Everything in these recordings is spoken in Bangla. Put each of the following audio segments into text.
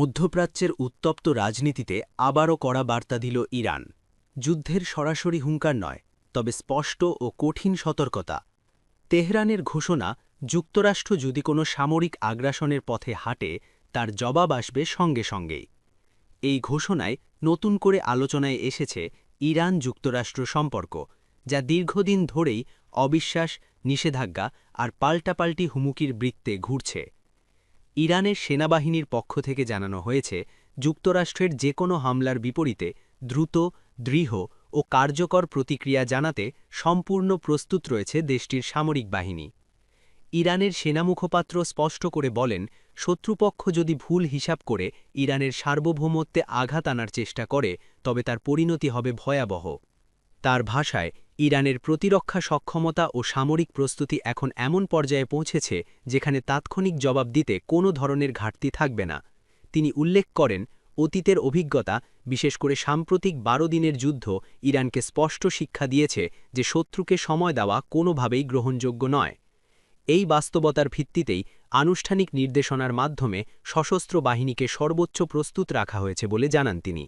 মধ্যপ্রাচ্যের উত্তপ্ত রাজনীতিতে আবারও কড়া বার্তা দিল ইরান। যুদ্ধের সরাসরি হুঙ্কার নয়, তবে স্পষ্ট ও কঠিন সতর্কতা। তেহরানের ঘোষণা, যুক্তরাষ্ট্র যদি কোনো সামরিক আগ্রাসনের পথে হাঁটে, তার জবাব আসবে সঙ্গে সঙ্গেই। এই ঘোষণায় নতুন করে আলোচনায় এসেছে ইরান যুক্তরাষ্ট্র সম্পর্ক, যা দীর্ঘদিন ধরেই অবিশ্বাস, নিষেধাজ্ঞা আর পাল্টাপাল্টি হুমুকির বৃত্তে ঘুরছে। ইরানের সেনাবাহিনীর পক্ষ থেকে জানানো হয়েছে, যুক্তরাষ্ট্রের যে কোনো হামলার বিপরীতে দ্রুত, দৃঢ় ও কার্যকর প্রতিক্রিয়া জানাতে সম্পূর্ণ প্রস্তুত রয়েছে দেশটির সামরিক বাহিনী। ইরানের সেনা মুখপাত্র স্পষ্ট করে বলেন, শত্রুপক্ষ যদি ভুল হিসাব করে ইরানের সার্বভৌমত্বে আঘাত আনার চেষ্টা করে, তবে তার পরিণতি হবে ভয়াবহ। তার ভাষায় ইরানের প্রতিরক্ষা সক্ষমতা ও সামরিক প্রস্তুতি এখন এমন পর্যায়ে পৌঁছেছে যেখানে তাৎক্ষণিক জবাব দিতে কোনো ধরনের ঘাটতি থাকবে না। তিনি উল্লেখ করেন, অতীতের অভিজ্ঞতা, বিশেষ করে সাম্প্রতিক বারো দিনের যুদ্ধ, ইরানকে স্পষ্ট শিক্ষা দিয়েছে যে শত্রুকে সময় দেওয়া কোনোভাবেই গ্রহণযোগ্য নয়। এই বাস্তবতার ভিত্তিতেই আনুষ্ঠানিক নির্দেশনার মাধ্যমে সশস্ত্র বাহিনীকে সর্বোচ্চ প্রস্তুত রাখা হয়েছে বলে জানান তিনি।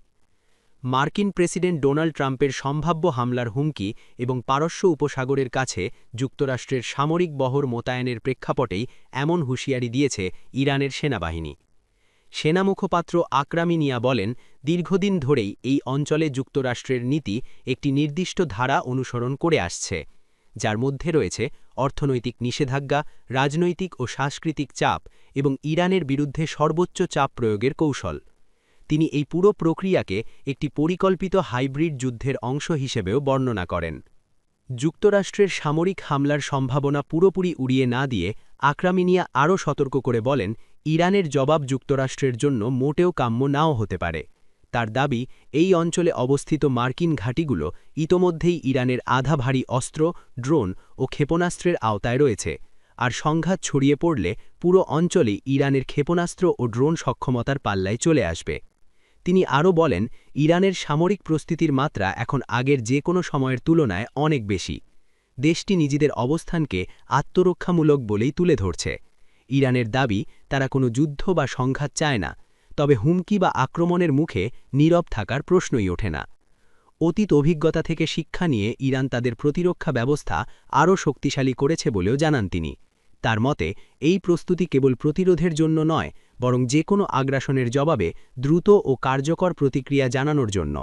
মার্কিন প্রেসিডেন্ট ডোনাল্ড ট্রাম্পের সম্ভাব্য হামলার হুমকি এবং পারস্য উপসাগরের কাছে যুক্তরাষ্ট্রের সামরিক বহর মোতায়েনের প্রেক্ষাপটেই এমন হুঁশিয়ারি দিয়েছে ইরানের সেনাবাহিনী। সেনা মুখপাত্র আকরামিনিয়া বলেন, দীর্ঘদিন ধরেই এই অঞ্চলে যুক্তরাষ্ট্রের নীতি একটি নির্দিষ্ট ধারা অনুসরণ করে আসছে, যার মধ্যে রয়েছে অর্থনৈতিক নিষেধাজ্ঞা, রাজনৈতিক ও সাংস্কৃতিক চাপ এবং ইরানের বিরুদ্ধে সর্বোচ্চ চাপ প্রয়োগের কৌশল। তিনি এই পুরো প্রক্রিয়াকে একটি পরিকল্পিত হাইব্রিড যুদ্ধের অংশ হিসেবেও বর্ণনা করেন। যুক্তরাষ্ট্রের সামরিক হামলার সম্ভাবনা পুরোপুরি উড়িয়ে না দিয়ে আক্রামিনিয়া আরও সতর্ক করে বলেন, ইরানের জবাব যুক্তরাষ্ট্রের জন্য মোটেও কাম্য নাও হতে পারে। তার দাবি, এই অঞ্চলে অবস্থিত মার্কিন ঘাঁটিগুলো ইতোমধ্যেই ইরানের আধা ভারী অস্ত্র, ড্রোন ও ক্ষেপণাস্ত্রের আওতায় রয়েছে, আর সংঘাত ছড়িয়ে পড়লে পুরো অঞ্চলেই ইরানের ক্ষেপণাস্ত্র ও ড্রোন সক্ষমতার পাল্লায় চলে আসবে। তিনি আরও বলেন, ইরানের সামরিক প্রস্তুতির মাত্রা এখন আগের যে কোনো সময়ের তুলনায় অনেক বেশি। দেশটি নিজেদের অবস্থানকে আত্মরক্ষামূলক বলেই তুলে ধরছে। ইরানের দাবি, তারা কোনো যুদ্ধ বা সংঘাত চায় না, তবে হুমকি বা আক্রমণের মুখে নীরব থাকার প্রশ্নই ওঠে না। অতীত অভিজ্ঞতা থেকে শিক্ষা নিয়ে ইরান তাদের প্রতিরক্ষা ব্যবস্থা আরও শক্তিশালী করেছে বলেও জানান তিনি। তার মতে, এই প্রস্তুতি কেবল প্রতিরোধের জন্য নয় বরং যে কোনো আগ্রাসনের জবাবে দ্রুত ও কার্যকর প্রতিক্রিয়া জানানোর জন্য।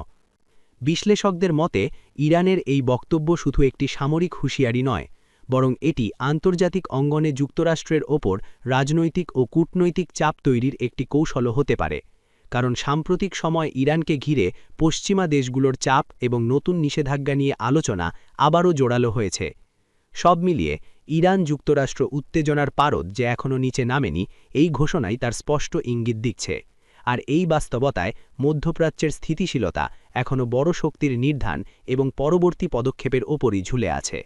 বিশ্লেষকদের মতে, ইরানের এই বক্তব্য শুধু একটি সামরিক হুঁশিয়ারি নয়, বরং এটি আন্তর্জাতিক অঙ্গনে যুক্তরাষ্ট্রের ওপর রাজনৈতিক ও কূটনৈতিক চাপ তৈরির একটি কৌশলও হতে পারে, কারণ সাম্প্রতিক সময় ইরানকে ঘিরে পশ্চিমা দেশগুলোর চাপ এবং নতুন নিষেধাজ্ঞা নিয়ে আলোচনা আবারও জোরালো হয়েছে। সব মিলিয়ে ইরান যুক্তরাষ্ট্র উত্তেজনার পারদ যে এখনও নিচে নামেনি, এই ঘোষণাই তার স্পষ্ট ইঙ্গিত দিচ্ছে। আর এই বাস্তবতায় মধ্যপ্রাচ্যের স্থিতিশীলতা এখনও বড় শক্তির নির্ধান এবং পরবর্তী পদক্ষেপের ওপরই ঝুলে আছে।